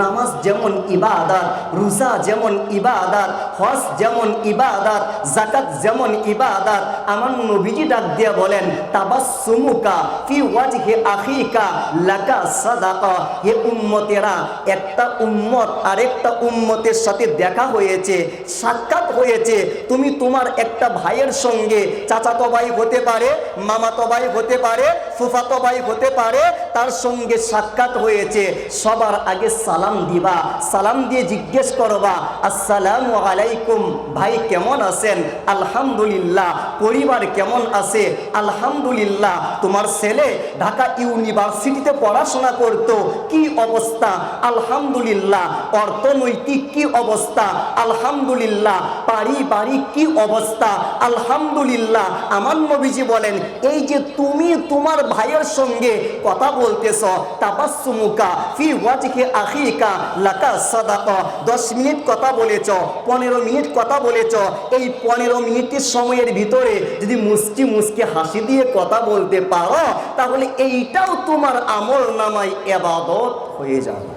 নামাজ যেমন ইবাদাত, রোজা যেমন ইবাদাত, হজ যেমন ইবাদাত জাকাত যেমন ইবাদাত, আমার নবীজি ডাক দিয়া বলেন, তাবাসসুমুকা ফি ওয়াজহি আখিকা, লাকা সাদাকা। হে উম্মতেরা, একটা উম্মত আরেকটা উম্মতের সাথে দেখা হয়েছে, সাক্ষাৎ হয়েছে। তুমি তোমার একটা ভাইয়ের সঙ্গে চাচাতো ভাই হতে পারে, মামাতো ভাই হতে পারে, ফুফাতো ভাই হতে পারে তার সঙ্গে সাক্ষাৎ হয়েছে, সবার আগে সালাম দিবা, সালাম দিয়ে জিজ্ঞেস করবা, আসসালামু আলাইকুম, ভাই কেমন আছেন? আলহামদুলিল্লাহ, পরিবার কেমন আছে? আলহামদুলিল্লাহ, তোমার ছেলে ঢাকা ইউনিভার্সিটিতে পড়াশোনা করত, কি অবস্থা? আলহামদুলিল্লাহ, অর্থনৈতিক কি অবস্থা? আলহামদুলিল্লাহ, পারিবারিক কি অবস্থা? আলহামদুলিল্লাহ, আমার নবীজি বলেন, এই যে তুমি তোমার ভাইয়ের সঙ্গে কথা বলতেছ, তাবাসসুমুকা ফি ওয়াজহি আখিকা, লাকা সাদাকা। 10 মিনিট কথা বলেছ 15 মিনিট কথা বলেছ, এই 15 মিনিটের সময়ের ভিতরে যদি মুস্কি মুস্কি হাসি দিয়ে কথা বলতে পারো, তাহলে এইটাও তোমার আমল নামায় এবাদত হয়ে যাবে।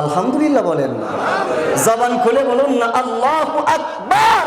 আলহামদুলিল্লাহ বলেন না। জবান খুলে বলুন না, আল্লাহু আকবার।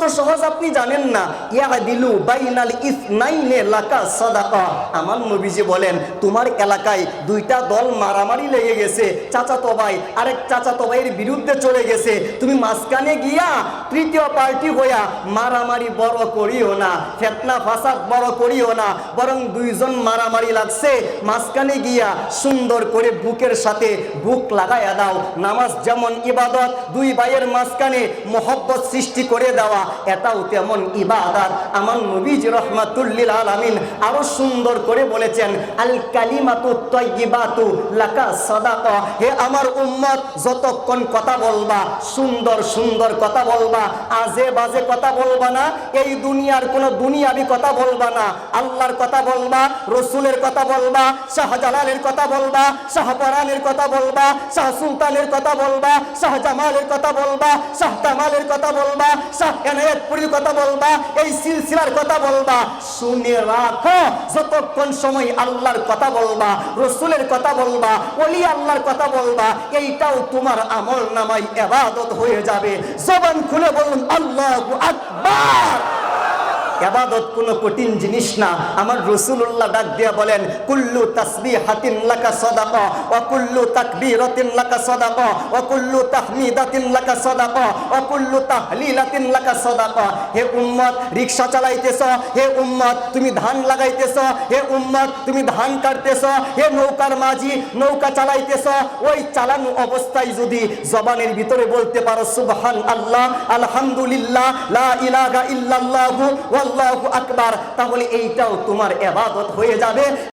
কত সহজ আপনি জানেন না? ইয়াদিলু বাইনাল ইসনাইনে লাকা সাদাকা। আমার নবীজি বলেন, তোমার এলাকায় দুইটা দল মারামারি লেগে গেছে। চাচাতো ভাই আরেক চাচাতো ভাইয়ের বিরুদ্ধে চলে গেছে। তুমি মাঝখানে গিয়া তৃতীয় পার্টি হইয়া মারামারি বড় করিও না, ফেতনা ফাসাদ বড় করিও না, বরং দুইজন মারামারি লাগছে। মাঝখানে গিয়া সুন্দর করে বুকের সাথে বুক লাগাইয়া দাও। নামাজ যেমন ইবাদত, দুই ভাইয়ের মাঝখানে মোহব্বত সৃষ্টি করে দেওয়া। এটাও তেমন ইবাদত। আমার নবীজ রহমাতুল্লিল আলামিন আরও সুন্দর করে বলেছেন, আল কালিমাতু তয়্যিবাতু লাকা সাদাকা। হে আমার উম্মত, যতক্ষণ কথা বলবা, সুন্দর সুন্দর কথা বলবা, আজে বাজে কথা বলবা না, এই দুনিয়ার কোনো দুনিয়াবি কথা বলবা না। আল্লাহর কথা বলবা, রসুলের কথা বলবা, শাহজালালের কথা বলবা, শাহপরানের কথা বলবা শাহ সুলতানের কথা বলবা, শাহজামালের কথা বলবা শাহ কামালের কথা বলবা, শাহ এনায়েতপুরীর কথা বলবা, এই সিলসিলার কথা বলবা, শুনে রাখো, যতক্ষণ সময় আল্লাহর কথা বলবা, রসুলের কথা বলবা অলি আল্লাহর কথা বলবা, এইটাও তোমার আমল নামাই এবাদত হয়ে যাবে। জবান খুলে বলুন, আল্লাহ আকবার! এবাদত কোনো কঠিন জিনিস না। আমার রসুল্লাহ ডাক দিয়া বলেন, কুল্লু তাসবি হাতিন লাকা সদাকা, ও কুল্লু তাকবীরাতিন লাকা সদাকা, ও কুল্লু তাহমিদাতিন লাকা সদাকা, ও কুল্লু তাহলিলাতিন লাকা সদাকা। হে উম্মত রিকশা চালাইতেছ, হে উম্মত, তুমি ধান লাগাইতেছ, হে উম্মত, তুমি ধান কাটতেছ, হে নৌকার মাঝি, নৌকা চালাইতেছ। ওই চালানো অবস্থায় যদি জবানের ভিতরে বলতে পারো সুবহান আল্লাহ আলহামদুলিল্লাহ, লা ইলাহা ইল্লাল্লাহু ওয়াল্লাহু আকবার তাহলে এইটাও তোমার এবাদত হয়ে যাবে।